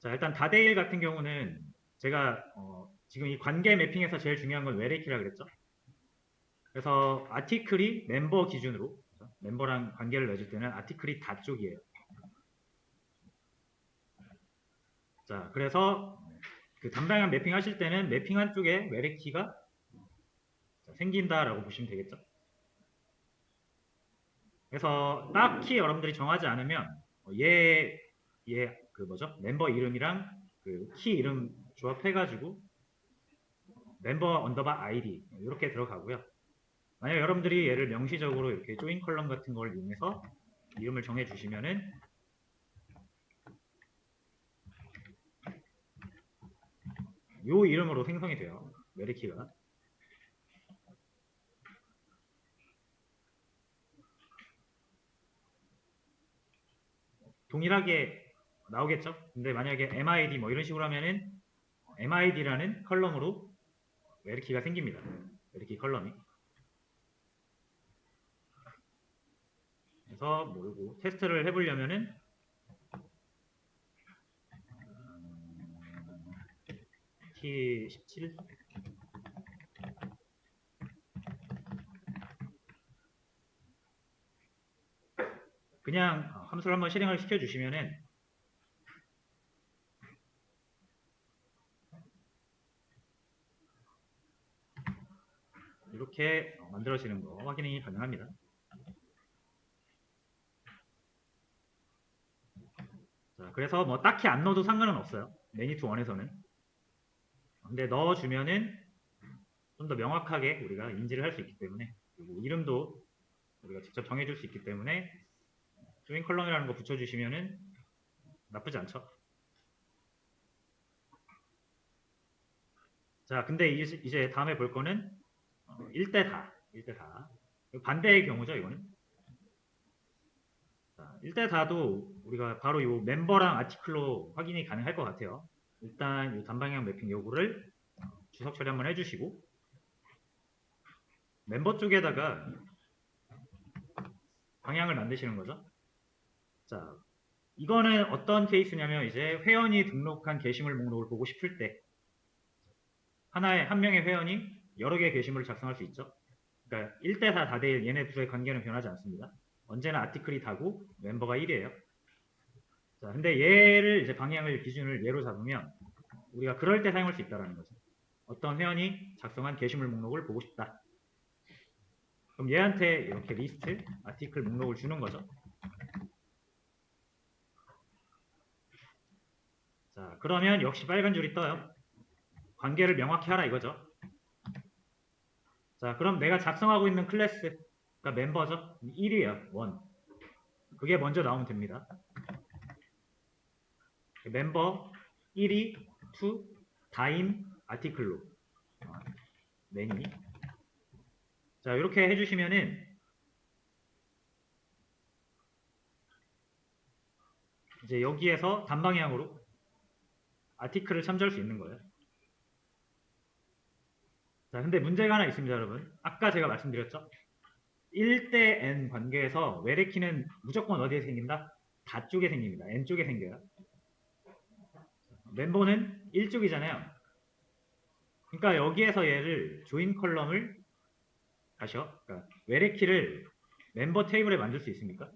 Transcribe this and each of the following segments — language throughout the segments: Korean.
자, 일단 다대일 같은 경우는 제가 어, 지금 이 관계 매핑에서 제일 중요한 건 외래키라 그랬죠. 그래서 아티클이 멤버 기준으로 그죠? 멤버랑 관계를 맺을 때는 아티클이 다 쪽이에요. 자, 그래서 그 단방향 매핑 하실 때는 매핑한 쪽에 외래키가 자, 생긴다라고 보시면 되겠죠. 그래서 딱히 여러분들이 정하지 않으면 어, 얘, 얘, 그 뭐죠? 멤버 이름이랑 그 키 이름 조합해가지고 멤버 언더바 아이디 이렇게 들어가고요. 만약 여러분들이 얘를 명시적으로 이렇게 조인 컬럼 같은 걸 이용해서 이름을 정해 주시면은 요 이름으로 생성이 돼요. 메리키가. 동일하게 나오겠죠? 근데 만약에 MID 뭐 이런 식으로 하면은 MID라는 컬럼으로 메리키가 생깁니다. 메리키 컬럼이. 그래서 모르고 테스트를 해보려면은 T17 그냥 함수를 한번 실행을 시켜주시면은 이렇게 만들어지는 거 확인이 가능합니다. 자, 그래서 뭐 딱히 안 넣어도 상관은 없어요. 매니투 원에서는. 근데 넣어주면은 좀 더 명확하게 우리가 인지를 할 수 있기 때문에 그리고 이름도 우리가 직접 정해줄 수 있기 때문에 조인 컬럼이라는 거 붙여주시면은 나쁘지 않죠. 자, 근데 이제 다음에 볼 거는 1대 다, 1대 다. 반대의 경우죠, 이거는. 자, 1대 다도 우리가 바로 이 멤버랑 아티클로 확인이 가능할 것 같아요. 일단 이 단방향 매핑 요구를 주석 처리 한번 해주시고 멤버 쪽에다가 방향을 만드시는 거죠. 자, 이거는 어떤 케이스냐면 이제 회원이 등록한 게시물 목록을 보고 싶을 때 하나의 한 명의 회원이 여러 개의 게시물을 작성할 수 있죠. 그러니까 1대4 다대1 얘네 둘의 관계는 변하지 않습니다. 언제나 아티클이 다고 멤버가 1이에요. 자, 근데 얘를 이제 방향을 기준을 예로 잡으면 우리가 그럴 때 사용할 수 있다라는 거죠. 어떤 회원이 작성한 게시물 목록을 보고 싶다. 그럼 얘한테 이렇게 리스트, 아티클 목록을 주는 거죠. 자, 그러면 역시 빨간 줄이 떠요. 관계를 명확히 하라 이거죠. 자, 그럼 내가 작성하고 있는 클래스, 그러니까 멤버죠. 1이에요. 1. 그게 먼저 나오면 됩니다. 멤버 1이 2 다임 아티클로 어, 매니 자 이렇게 해주시면은 이제 여기에서 단방향으로 아티클을 참조할 수 있는 거예요. 자 근데 문제가 하나 있습니다 여러분 아까 제가 말씀드렸죠 1대 n 관계에서 외래키는 무조건 어디에 생긴다? 다 쪽에 생깁니다. n 쪽에 생겨요. 멤버는 1쪽이잖아요. 그러니까 여기에서 얘를 조인 컬럼을 다시요. 그러니까 외래키를 멤버 테이블에 만들 수 있습니까?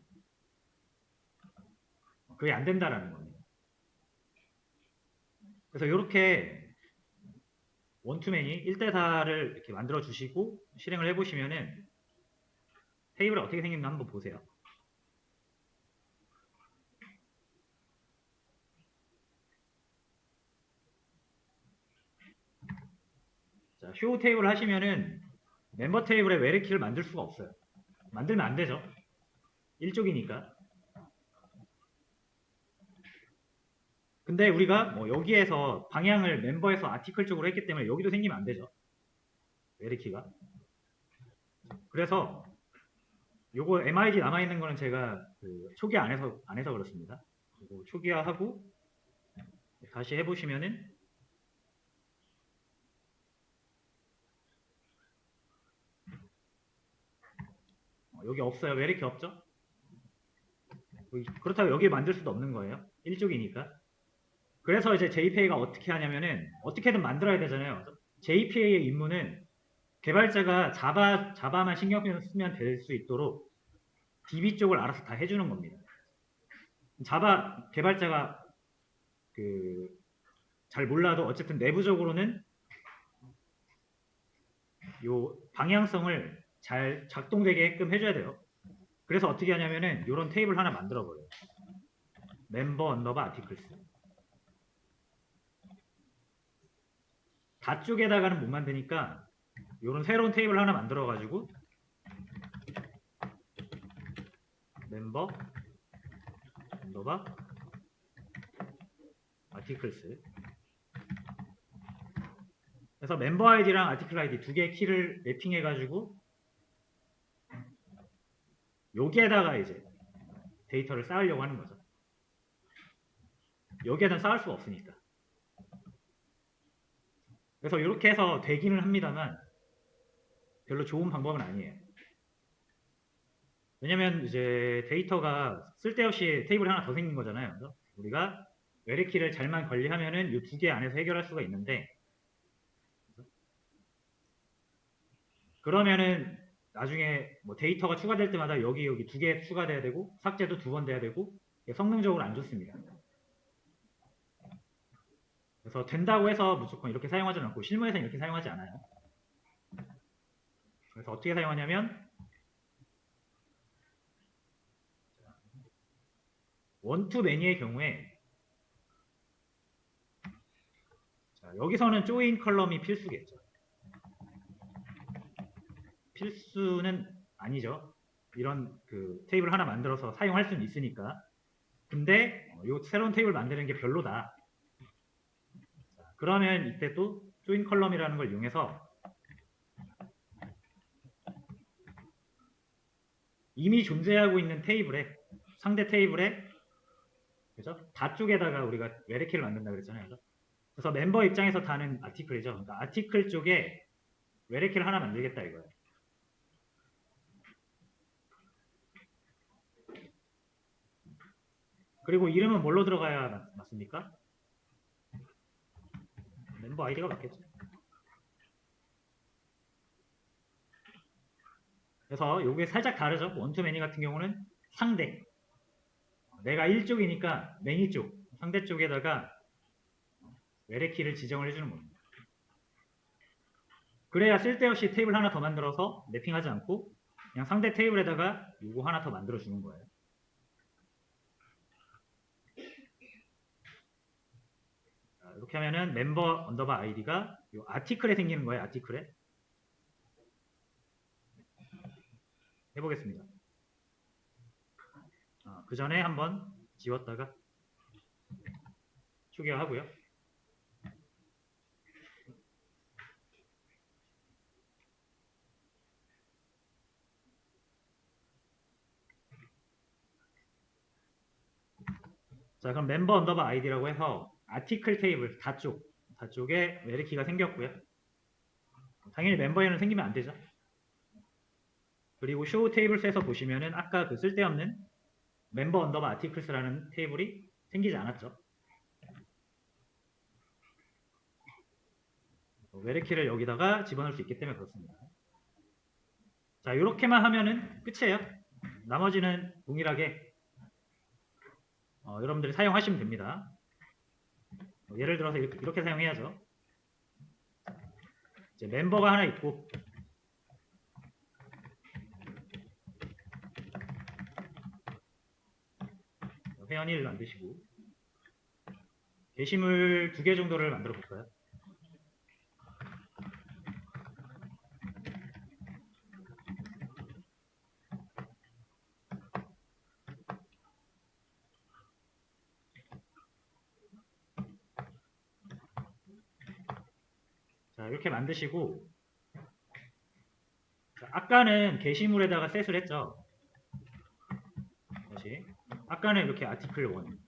그게 안 된다라는 겁니다. 그래서 이렇게 원투맨이 1대4를 이렇게 만들어 주시고 실행을 해보시면은 테이블이 어떻게 생겼나 한번 보세요. 자, 쇼 테이블 하시면은 멤버 테이블에 외래키를 만들 수가 없어요. 만들면 안 되죠. 1쪽이니까. 근데 우리가 뭐 여기에서 방향을 멤버에서 아티클 쪽으로 했기 때문에 여기도 생기면 안 되죠. 외래키가. 그래서 요거 MID 남아 있는 거는 제가 그 초기 안 해서, 안 해서 그렇습니다. 그리고 초기화하고 다시 해 보시면은 어, 여기 없어요. 왜 이렇게 없죠? 그렇다고 여기 만들 수도 없는 거예요. 1쪽이니까. 그래서 이제 JPA가 어떻게 하냐면은 어떻게든 만들어야 되잖아요. JPA의 임무는 개발자가 자바 자바만 신경 쓰면 될 수 있도록 DB 쪽을 알아서 다 해주는 겁니다. 자바 개발자가 그 잘 몰라도 어쨌든 내부적으로는 요 방향성을 잘 작동되게끔 해줘야 돼요. 그래서 어떻게 하냐면은 이런 테이블 하나 만들어 버려요. 멤버 언더바 아티클스. 다 쪽에다가는 못 만드니까 이런 새로운 테이블 하나 만들어 가지고 멤버 언더바 아티클스 그래서 멤버 아이디랑 아티클 아이디 두 개의 키를 매핑해 가지고 여기에다가 이제 데이터를 쌓으려고 하는 거죠. 여기에는 쌓을 수가 없으니까. 그래서 이렇게 해서 되기는 합니다만 별로 좋은 방법은 아니에요. 왜냐면 이제 데이터가 쓸데없이 테이블이 하나 더 생긴 거잖아요. 우리가 외래키를 잘만 관리하면은 이 두 개 안에서 해결할 수가 있는데 그러면은 나중에 뭐 데이터가 추가될 때마다 여기 여기 두 개 추가돼야 되고 삭제도 두 번 돼야 되고 성능적으로 안 좋습니다. 그래서 된다고 해서 무조건 이렇게 사용하지 않고 실무에서는 이렇게 사용하지 않아요. 그래서 어떻게 사용하냐면 원투 매니의 경우에 자, 여기서는 조인 컬럼이 필수겠죠. 필수는 아니죠. 이런 그 테이블 하나 만들어서 사용할 수는 있으니까. 근데 어, 요 새로운 테이블 만드는 게 별로다. 자, 그러면 이때 또 조인 컬럼이라는 걸 이용해서 이미 존재하고 있는 테이블에 상대 테이블에 그죠? 다 쪽에다가 우리가 외래키를 만든다 그랬잖아요. 그래서 멤버 입장에서 다는 아티클이죠. 그러니까 아티클 쪽에 외래키를 하나 만들겠다 이거예요. 그리고 이름은 뭘로 들어가야 맞, 맞습니까? 멤버 아이디가 맞겠죠. 그래서 이게 살짝 다르죠. 원투 매니 같은 경우는 상대. 내가 1쪽이니까 매니 쪽, 상대 쪽에다가 외래키를 지정을 해주는 겁니다. 그래야 쓸데없이 테이블 하나 더 만들어서 매핑하지 않고 그냥 상대 테이블에다가 요거 하나 더 만들어 주는 거예요. 이렇게 하면은 멤버 언더바 아이디가 요 아티클에 생기는 거예요. 아티클에 해보겠습니다. 아, 그 전에 한번 지웠다가 추가하고요. 자, 그럼 멤버 언더바 아이디라고 해서 아티클 테이블 다쪽, 다쪽에 외래키가 생겼고요. 당연히 멤버에는 생기면 안 되죠. 그리고 쇼 테이블스에서 보시면은 아까 그 쓸데없는 멤버 언더바 아티클스라는 테이블이 생기지 않았죠. 외래키를 여기다가 집어넣을 수 있기 때문에 그렇습니다. 자, 이렇게만 하면은 끝이에요. 나머지는 동일하게 어, 여러분들이 사용하시면 됩니다. 어, 예를 들어서 이렇게, 이렇게 사용해야죠. 이제 멤버가 하나 있고 회원을 만드시고 게시물 두 개 정도를 만들어 볼까요? 자, 이렇게 만드시고 자, 아까는 게시물에다가 셋을 했죠. 다시 아까는 이렇게 아티클 1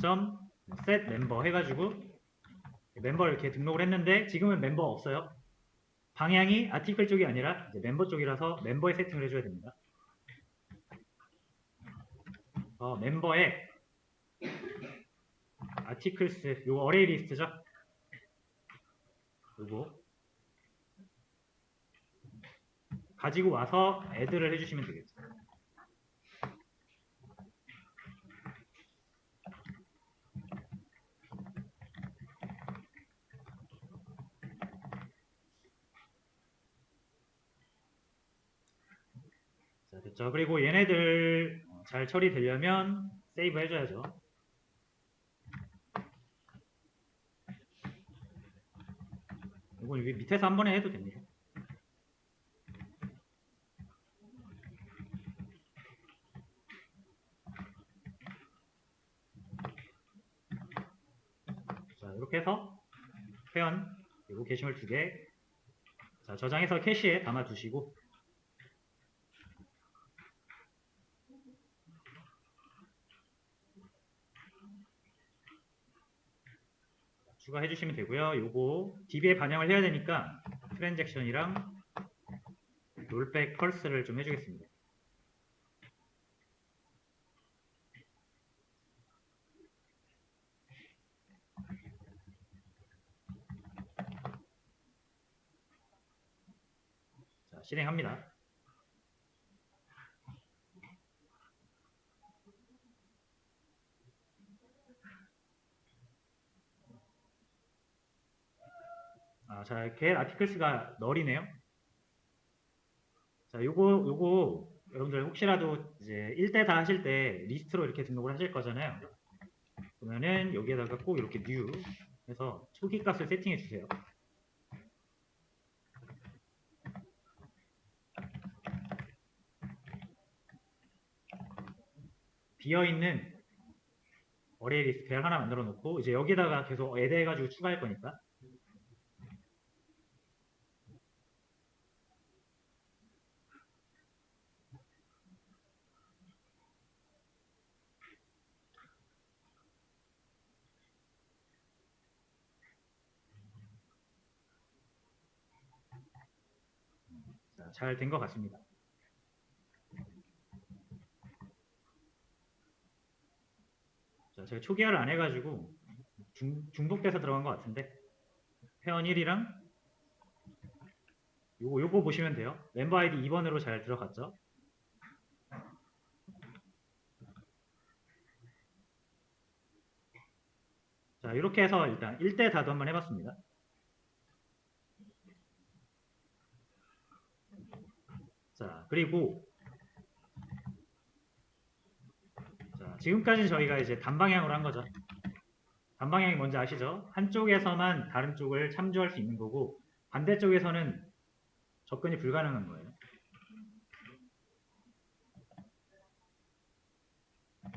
점, set 멤버 해가지고 멤버를 이렇게 등록을 했는데 지금은 멤버 없어요. 방향이 아티클 쪽이 아니라 멤버 쪽이라서 멤버에 세팅을 해줘야 됩니다. 어, 멤버에 articles 요거 어레이 리스트죠? 요거 가지고 와서 add를 해주시면 되겠죠. 자, 됐죠. 그리고 얘네들 어, 잘 처리되려면 세이브 해줘야죠. 이건 여기 밑에서 한 번에 해도 됩니다. 자, 이렇게 해서 회원 그리고 게시물 두 개. 자, 저장해서 캐시에 담아 두시고 추가해 주시면 되고요. 요거 DB에 반영을 해야 되니까 트랜잭션이랑 롤백 펄스를 좀 해주겠습니다. 자, 실행합니다. 아, 자, get articles가 널이네요. 자, 요거, 요거, 여러분들 혹시라도 이제 1대 다 하실 때 리스트로 이렇게 등록을 하실 거잖아요. 그러면은 여기에다가 꼭 이렇게 new 해서 초기 값을 세팅해 주세요. 비어있는 어레이 리스트를 하나 만들어 놓고 이제 여기다가 계속 add 해가지고 추가할 거니까 잘 된 것 같습니다. 자, 제가 초기화를 안 해가지고 중, 중복돼서 들어간 것 같은데 회원 1이랑 요거 요거 보시면 돼요. 멤버 아이디 2번으로 잘 들어갔죠? 자, 이렇게 해서 일단 1대 다도 한번 해봤습니다. 자, 그리고 자, 지금까지 저희가 이제 단방향으로 한 거죠. 단방향이 뭔지 아시죠? 한쪽에서만 다른 쪽을 참조할 수 있는 거고 반대쪽에서는 접근이 불가능한 거예요.